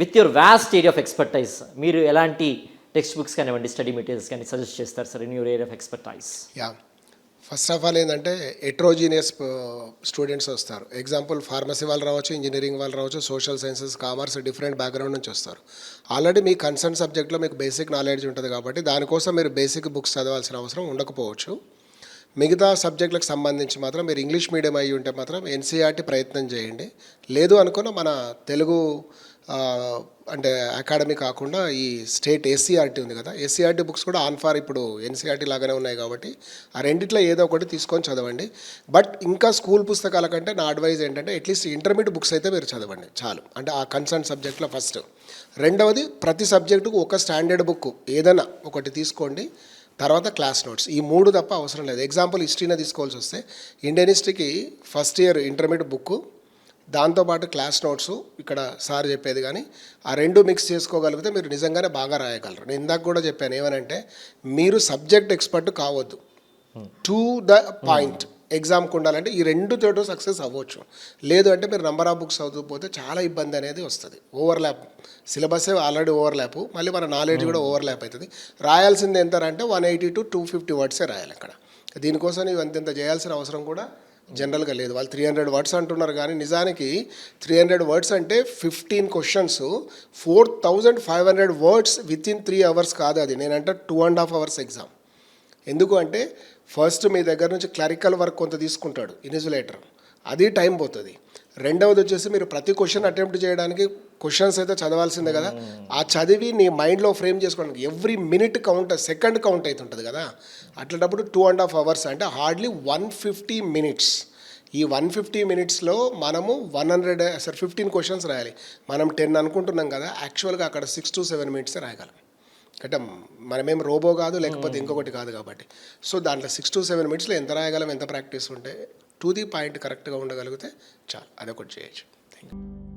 With your vast area of expertise మీరు ఎలాంటి text books కానివ్వండి స్టడీ మెటీరియల్స్ కానీ సజెస్ట్ చేస్తారు sir in your area of expertise? Yeah. First of all ఏంటంటే heterogeneous students uh, వస్తారు. Example pharmacy వాళ్ళు రావచ్చు ఇంజనీరింగ్ వాళ్ళు రావచ్చు social sciences commerce different background నుంచి వస్తారు. ఆల్రెడీ మీ కన్సర్న్ సబ్జెక్ట్లో మీకు బేసిక్ నాలెడ్జ్ ఉంటుంది కాబట్టి దానికోసం మీరు బేసిక్ బుక్స్ చదవాల్సిన అవసరం ఉండకపోవచ్చు. మిగతా సబ్జెక్టులకు సంబంధించి మాత్రం మీరు ఇంగ్లీష్ మీడియం అయ్యి ఉంటే మాత్రం ఎన్సీఆర్టీ ప్రయత్నం చేయండి. లేదు అనుకున్న మన తెలుగు అంటే అకాడమీ కాకుండా ఈ స్టేట్ ఎస్సీఆర్టీ ఉంది కదా. ఎస్సీఆర్టీ బుక్స్ కూడా ఆన్ ఫార్ ఇప్పుడు ఎన్సీఆర్టీ లాగానే ఉన్నాయి కాబట్టి ఆ రెండిట్లో ఏదో ఒకటి తీసుకొని చదవండి. బట్ ఇంకా స్కూల్ పుస్తకాల కంటే నా అడ్వైజ్ ఏంటంటే అట్లీస్ట్ ఇంటర్మీడియట్ బుక్స్ అయితే మీరు చదవండి. చాలు. అంటే ఆ కన్సర్న్ సబ్జెక్ట్లో ఫస్ట్. రెండవది ప్రతి సబ్జెక్టుకు ఒక స్టాండర్డ్ బుక్ ఏదైనా ఒకటి తీసుకోండి. తర్వాత క్లాస్ నోట్స్. ఈ మూడు తప్ప అవసరం లేదు. ఎగ్జాంపుల్ హిస్టరీనే తీసుకోవాల్సి వస్తే ఇండియన్ హిస్టరీకి ఫస్ట్ ఇయర్ ఇంటర్మీడియట్ బుక్ దాంతోపాటు క్లాస్ నోట్స్ ఇక్కడ సార్ చెప్పేది కానీ ఆ రెండు మిక్స్ చేసుకోగలిగితే మీరు నిజంగానే బాగా రాయగలరు. నేను ఇందాక కూడా చెప్పాను ఏమనంటే మీరు సబ్జెక్ట్ ఎక్స్పర్ట్ కావద్దు. టు ద పాయింట్ ఎగ్జామ్కి ఉండాలంటే ఈ రెండు తోటి సక్సెస్ అవ్వచ్చు. లేదు అంటే మీరు నంబర్ ఆఫ్ బుక్స్ అవుతూ చాలా ఇబ్బంది అనేది వస్తుంది. ఓవర్లాప్ సిలబస్ ఆల్రెడీ ఓవర్లాప్ మళ్ళీ మన నాలెడ్జ్ కూడా ఓవర్లాప్ అవుతుంది రాయాల్సింది ఎంత అంటే one eighty to two fifty వర్డ్సే రాయాలి అక్కడ. దీనికోసం నువ్వు అంత చేయాల్సిన అవసరం కూడా జనరల్గా లేదు. వాళ్ళు త్రీ హండ్రెడ్ వర్డ్స్ అంటున్నారు కానీ నిజానికి త్రీ హండ్రెడ్ వర్డ్స్ అంటే fifteen questions four thousand five hundred words within three hours కాదు అది. నేనంటే two and half hours exam ఎందుకు అంటే ఫస్ట్ మీ దగ్గర నుంచి క్లరికల్ వర్క్ కొంత తీసుకుంటాడు. ఇన్సులేటర్ అది టైం పోతుంది. రెండవది వచ్చేసి మీరు ప్రతి క్వశ్చన్ అటెంప్ట్ చేయడానికి క్వశ్చన్స్ అయితే చదవాల్సిందే కదా. ఆ చదివి నీ మైండ్లో ఫ్రేమ్ చేసుకోవడానికి every minute count second count అవుతుంటుంది కదా. అట్లాంటప్పుడు టూ అండ్ హాఫ్ అవర్స్ అంటే హార్డ్లీ వన్ ఫిఫ్టీ మినిట్స్ ఈ వన్ ఫిఫ్టీ మినిట్స్లో మనము one hundred sir fifteen questions రాయాలి. మనం టెన్ అనుకుంటున్నాం కదా యాక్చువల్గా అక్కడ సిక్స్ టు సెవెన్ మినిట్సే రాయగలం. అంటే మనమేం రోబో కాదు లేకపోతే ఇంకొకటి కాదు కాబట్టి. సో దాంట్లో సిక్స్ టు సెవెన్ మినిట్స్లో ఎంత రాయగలం ఎంత ప్రాక్టీస్ ఉంటే టు ది పాయింట్ కరెక్ట్గా ఉండగలిగితే చాలు. అదొకటి చేయొచ్చు. Thank you